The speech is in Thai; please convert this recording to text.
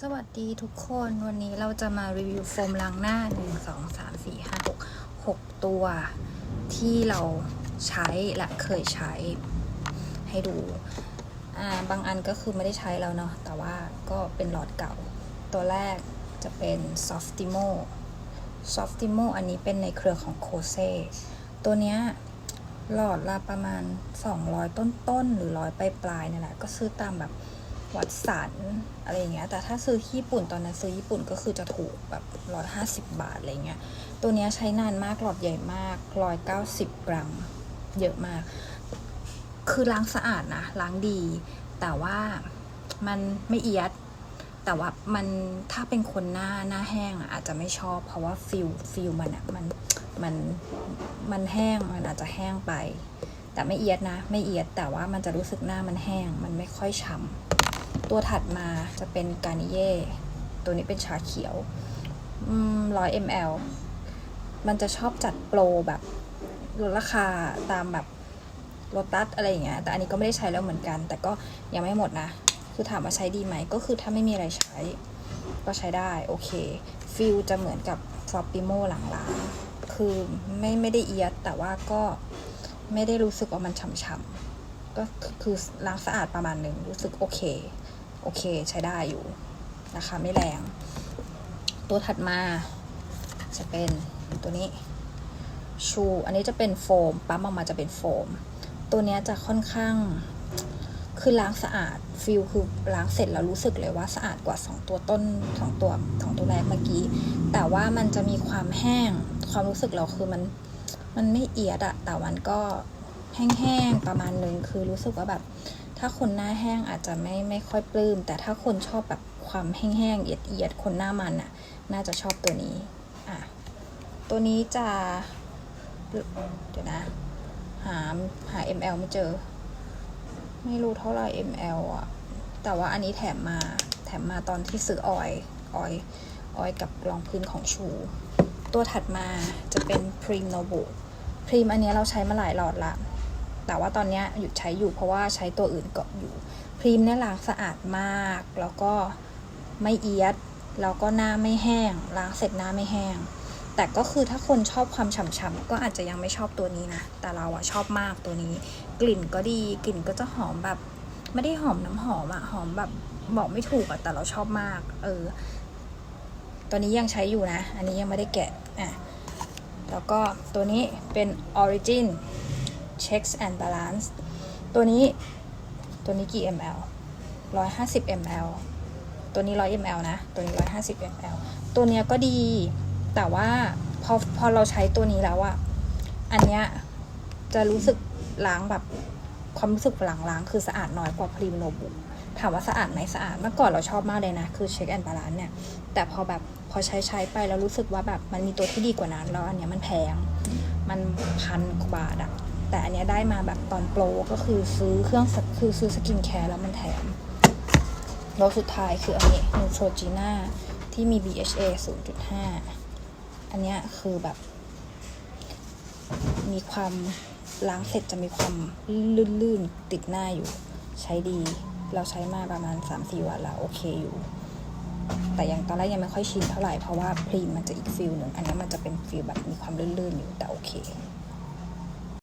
สวัสดีทุกคนวันนี้เราจะมารีวิวโฟมล้างหน้า 1 2 3 4 5 6 6 ตัว ที่เราใช้และเคยใช้ให้ดูอ่าบางอันก็คือไม่ได้ใช้แล้วเนาะแต่ว่าก็เป็นหลอดเก่า ตัวแรกจะเป็น Softimo Softimo อันนี้เป็นในเครือของ Kose ตัวเนี้ยหลอดละประมาณ 200 ต้นๆหรือร้อยปลายๆนี่แหละก็ซื้อตามแบบ วัดสันอะไรอย่างเงี้ยแต่ถ้าซื้อที่ญี่ปุ่นตอนนั้นซื้อญี่ปุ่นก็คือจะถูกแบบร้อยห้าสิบบาทอะไรเงี้ยตัวเนี้ยใช้นานมากหลอดใหญ่มากร้อยเก้าสิบกรัมเยอะมาก คือล้างสะอาดนะล้างดี แต่ว่ามันไม่เอียด แต่ว่ามันถ้าเป็นคนหน้าหน้าแห้งอะอาจจะไม่ชอบ เพราะว่าฟิลฟิลมันอะมันมันมันแห้งมันอาจจะแห้งไป แต่ไม่เอียดนะ ไม่เอียดแต่ว่ามันจะรู้สึกหน้ามันแห้ง มันไม่ค่อยฉ่ำ ตัวถัดมาจะเป็นกานิเย่ตัวนี้เป็นชาเขียวร้อย ml มันจะชอบจัดโปรแบบลดราคาตามแบบโลตัสอะไรอย่างเงี้ย แต่อันนี้ก็ไม่ได้ใช้แล้วเหมือนกัน แต่ก็ยังไม่หมดนะ คือถามว่าใช้ดีไหม ก็คือถ้าไม่มีอะไรใช้ ก็ใช้ได้ โอเค ฟิลจะเหมือนกับฟอปปิโมหลังร้านคือไม่ไม่ได้เอียด แต่ว่าก็ไม่ได้รู้สึกว่ามันฉ่ำๆ ก็คือคือล้างสะอาดประมาณหนึ่งรู้สึกโอเค โอเคใช้ได้อยู่นะคะ ไม่แรง ตัวถัดมาจะเป็นตัวนี้ชู อันนี้จะเป็นโฟม ปั๊มออกมาจะเป็นโฟม ตัวเนี้ยจะค่อนข้าง คือล้างสะอาดฟิลคือล้างเสร็จแล้วรู้สึกเลยว่าสะอาดกว่า 2 ตัวต้นสองตัวสองตัวแรกเมื่อกี้ แต่ว่ามันจะมีความแห้ง ความรู้สึกเราคือมันมันไม่เอียดอะแต่มันก็แห้งๆประมาณนึงคือรู้สึกว่าแบบ ถ้าคนหน้าแห้งอาจจะไม่ไม่ค่อยปลื้ม แต่ถ้าคนชอบแบบความแห้งๆเอียดเอียดๆคนหน้ามันอะน่าจะชอบตัวนี้อะตัวนี้จะเดี๋ยวนะ หาหา ml ไม่เจอ ไม่รู้เท่าไหร่ ml อะ แต่ว่าอันนี้แถมมาแถมมาตอนที่ซื้อออยออยออยกับรองพื้นของชู ตัวถัดมาจะเป็น Prim Nobu Prim อันนี้เราใช้มาหลายหลอดละ แต่ว่าตอนนี้หยุดใช้อยู่เพราะว่าใช้ตัวอื่นเกาะอยู่พรีมเนี่ยล้างสะอาดมาก แล้วก็ไม่เอียดแล้วก็หน้าไม่แห้ง ล้างเสร็จหน้าไม่แห้ง แต่ก็คือถ้าคนชอบความฉ่ำๆก็อาจจะยังไม่ชอบตัวนี้นะ แต่เราอะชอบมากตัวนี้ กลิ่นก็ดีกลิ่นก็จะหอมแบบ ไม่ได้หอมน้ำหอมอะหอมแบบบอกไม่ถูกอะแต่เราชอบมาก เออตัวนี้ยังใช้อยู่นะ อันนี้ยังไม่ได้แกะอะแล้วก็ตัวนี้เป็น Origin Checks and Balance ตัวนี้ตัวนี้กี่ ml 150 ml ตัวนี้ 100 ml นะ ตัวนี้ 150 ml ตัวเนี้ยก็ดี แต่ว่าพอพอเราใช้ตัวนี้แล้วอะอันเนี้ยจะรู้สึกล้างแบบความรู้สึกหลังล้างคือสะอาดน้อยกว่าพรีมโนบุถามว่าสะอาดไหมสะอาดเมื่อก่อนเราชอบมากเลยนะ คือ Check and Balance เนี่ย แต่พอแบบพอใช้ใช้ไปแล้วรู้สึกว่าแบบมันมีตัวที่ดีกว่านั้น แล้วอันเนี้ยมันแพง มันพันกว่าบาทอะ แต่อันเนี้ยได้มาแบบตอนโปรก็คือซื้อเครื่องคือซื้อสกินแคร์แล้วมันแถมแล้วสุดท้ายคืออันนี้ Neutrogena ที่มี BHA 0.5 อันเนี้ยคือแบบ มีความล้างเสร็จจะมีความลื่นๆ ติดหน้าอยู่ ใช้ดี เราใช้มาประมาณ 3-4 วันแล้ว โอเคอยู่ แต่ยังตอนแรกยังไม่ค่อยชินเท่าไหร่ เพราะว่าพรีมมันจะอีกฟิลหนึ่ง อันนี้มันจะเป็นฟิลแบบมีความลื่นๆ อยู่แต่โอเค